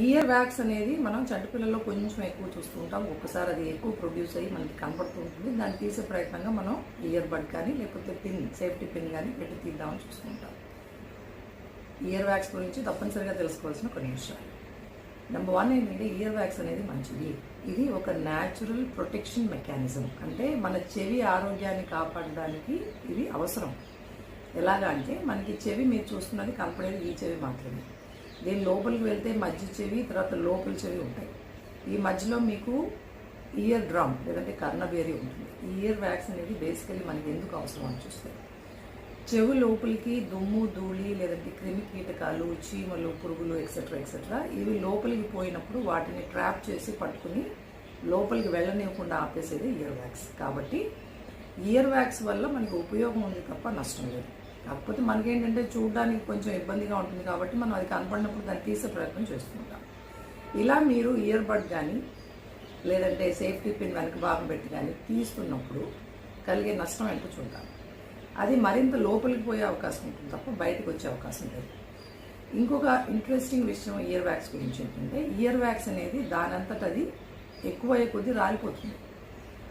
Year wax అనేది మనం చంటి పిల్లల్లో కొంచెం ఎక్కువ చూస్తూ ఉంటాం. ఒక్కసారి అది ఎక్కువ ప్రొడ్యూస్ అయ్యి మనకి కనపడుతూ ఉంటుంది. దాన్ని తీసే ప్రయత్నంగా మనం ఇయర్ బడ్ కానీ లేకపోతే పిన్ సేఫ్టీ పిన్ కానీ పెట్టి తీద్దామని చూస్తుంటాం ఇయర్ వ్యాక్స్ గురించి తప్పనిసరిగా తెలుసుకోవాల్సిన కొన్ని విషయాలు. నెంబర్ వన్ ఏంటంటే ఇయర్ వ్యాక్స్ అనేది మంచిది. ఇది ఒక న్యాచురల్ ప్రొటెక్షన్ మెకానిజం అంటే మన చెవి ఆరోగ్యాన్ని కాపాడడానికి ఇది అవసరం. ఎలాగా అంటే మనకి చెవి మీరు చూస్తున్నది కనపడేది ఈ చెవి మాత్రమే. దీని లోపలికి వెళ్తే మధ్య చెవి తర్వాత లోపల చెవి ఉంటాయి. ఈ మధ్యలో మీకు ఇయర్ డ్రమ్ లేదంటే కర్ణబేరి ఉంటుంది. ఈ ఇయర్ వ్యాక్స్ అనేది బేసికలీ మనకి ఎందుకు అవసరం అని చూస్తే చెవు లోపలికి దుమ్ము ధూళి లేదంటే క్రిమి కీటకాలు చీమలు పురుగులు ఎక్సెట్రా ఎక్సెట్రా ఇవి లోపలికి పోయినప్పుడు వాటిని ట్రాప్ చేసి పట్టుకుని లోపలికి వెళ్ళనివ్వకుండా ఆపేసేది ఇయర్ వ్యాక్స్ కాబట్టి ఇయర్ వ్యాక్స్ వల్ల మనకి ఉపయోగం ఉంది తప్ప నష్టం లేదు. కాకపోతే మనకేంటంటే చూడడానికి కొంచెం ఇబ్బందిగా ఉంటుంది కాబట్టి మనం అది కనపడినప్పుడు దాన్ని తీసే ప్రయత్నం చేస్తుంటాం. ఇలా మీరు ఇయర్ బడ్ కానీ లేదంటే సేఫ్టీ పిన్ వెనక భాగం పెట్టి కానీ తీస్తున్నప్పుడు కలిగే నష్టం ఎంత చూడాలి అది మరింత లోపలికి పోయే అవకాశం ఉంటుంది తప్ప బయటకు వచ్చే అవకాశం లేదు. ఇంకొక ఇంట్రెస్టింగ్ విషయం ఇయర్ వ్యాక్స్ గురించి ఏంటంటే ఇయర్ వ్యాక్స్ అనేది దానంతట అది ఎక్కువయ్యే కొద్దీ రాలిపోతుంది.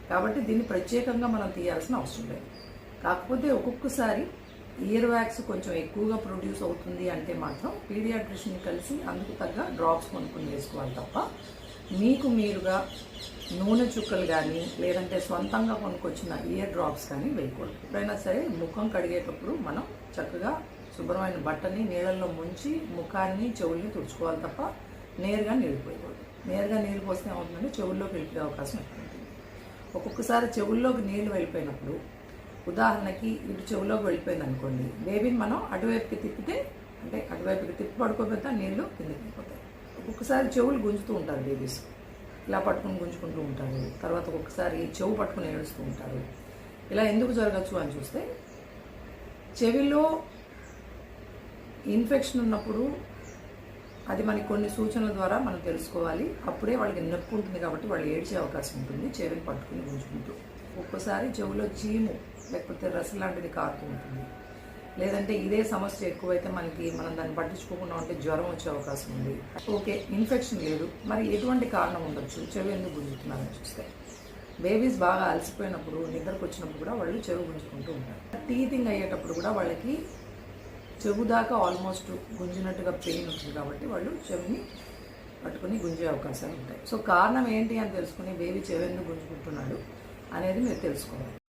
కాబట్టి దీన్ని ప్రత్యేకంగా మనం తీయాల్సిన అవసరం లేదు. కాకపోతే ఒక్కొక్కసారి ఇయర్ వ్యాక్స్ కొంచెం ఎక్కువగా ప్రొడ్యూస్ అవుతుంది అంటే మాత్రం పీడియాట్రిషియన్ కలిసి అందుకు తగ్గ డ్రాప్స్ కొనుక్కొని వేసుకోవాలి తప్ప మీకు మీరుగా నూనె చుక్కలు కానీ లేదంటే సొంతంగా కొనుక్కొచ్చిన ఇయర్ డ్రాప్స్ కానీ వేయకూడదు. ఎప్పుడైనా సరే ముఖం కడిగేటప్పుడు మనం చక్కగా శుభ్రమైన బట్టని నీళ్ళల్లో ముంచి ముఖాన్ని చెవుల్ని తుడుచుకోవాలి తప్ప నేరుగా నీళ్ళు పోయకూడదు. నేరుగా నీళ్ళు పోస్తే ఏమవుతుందంటే చెవుల్లోకి వెళ్ళిపోయే అవకాశం ఎక్కువ ఉంటుంది. ఒక్కొక్కసారి చెవుల్లోకి నీళ్ళు వెళ్ళిపోయినప్పుడు ఉదాహరణకి ఇటు చెవులోకి వెళ్ళిపోయింది అనుకోండి. బేబీని మనం అటువైపుకి తిప్పితే అంటే అటువైపుకి తిప్పి పడుకోబోతే నీళ్ళు కిందకి వెళ్ళిపోతాయి. ఒక్కొక్కసారి చెవులు గుంజుతూ ఉంటారు బేబీస్ ఇలా పట్టుకుని గుంజుకుంటూ ఉంటారు. తర్వాత ఒక్కొక్కసారి చెవు పట్టుకుని ఏడుస్తూ ఉంటారు. ఇలా ఎందుకు జరగచ్చు అని చూస్తే చెవిలో ఇన్ఫెక్షన్ ఉన్నప్పుడు అది మనకి కొన్ని సూచనల ద్వారా మనం తెలుసుకోవాలి. అప్పుడే వాళ్ళకి నొప్పి ఉంటుంది కాబట్టి వాళ్ళు ఏడ్చే అవకాశం ఉంటుంది. చెవిని పట్టుకుని గుంజుకుంటూ. ఒక్కోసారి చెవిలో చీము లేకపోతే రసం లాంటిది కారుతూ ఉంటుంది. లేదంటే ఇదే సమస్య ఎక్కువైతే మనకి మనం దాన్ని పట్టించుకోకుండా ఉంటే జ్వరం వచ్చే అవకాశం ఉంది. ఓకే ఇన్ఫెక్షన్ లేదు. మరి ఎటువంటి కారణం ఉండొచ్చు? చెవి ఎందుకు గుంజుతున్నారని చూస్తే. బేబీస్ బాగా అలసిపోయినప్పుడు నిద్రకు వచ్చినప్పుడు కూడా వాళ్ళు చెవి గుంజుకుంటూ ఉంటారు. టీతింగ్ అయ్యేటప్పుడు కూడా వాళ్ళకి చెవు దాకా ఆల్మోస్ట్ గుంజినట్టుగా పెయిన్ ఉంటుంది కాబట్టి వాళ్ళు చెవిని పట్టుకుని గుంజే అవకాశాలు ఉంటాయి. సో కారణం ఏంటి అని తెలుసుకుని బేబీ చెవి ఎందుకు గుంజుకుంటున్నాడు అనేది మీరు తెలుసుకోవాలి.